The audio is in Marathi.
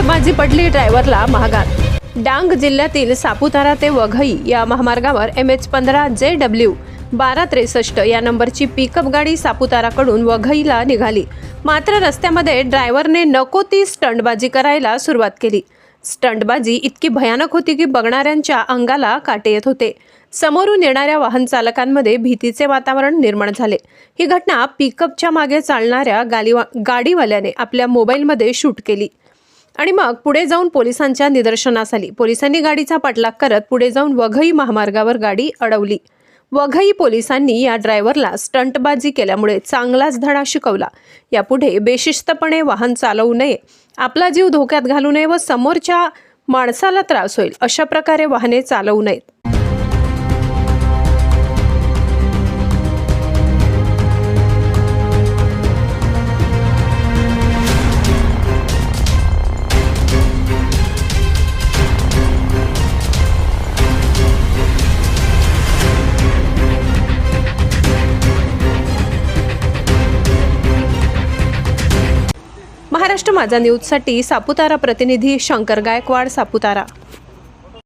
स्टंटबाजी पडली ड्रायव्हरला महागात. डांग जिल्ह्यातील सापुतारा ते वघई या महामार्गावर एम एच पंधरा जे डब्ल्यू बारा त्रेसष्ट या नंबरची पिकअप गाडी सापुताराकडून वघईला निघाली. मात्र रस्त्यामध्ये ड्रायव्हरने नको ती स्टंटबाजी करायला सुरुवात केली. स्टंटबाजी इतकी भयानक होती की बघणाऱ्यांच्या अंगाला काटे येत होते. समोरून येणाऱ्या वाहन चालकांमध्ये भीतीचे वातावरण निर्माण झाले. ही घटना पिकअपच्या मागे चालणाऱ्या गालीवा गाडीवाल्याने आपल्या मोबाईलमध्ये शूट केली. आणि मग पुढे जाऊन पोलिसांच्या निदर्शनास आली पोलिसांनी गाडीचा पाठलाग करत पुढे जाऊन वघई महामार्गावर गाडी अडवली. वघई पोलिसांनी या ड्रायव्हरला स्टंटबाजी केल्यामुळे चांगलाच धडा शिकवला. यापुढे बेशिस्तपणे वाहन चालवू नये आपला जीव धोक्यात घालू नये व समोरच्या माणसाला त्रास होईल अशा प्रकारे वाहने चालवू नयेत. महाराष्ट्र माझा न्यूजसाठी सापुतारा प्रतिनिधी शंकर गायकवाड सापुतारा.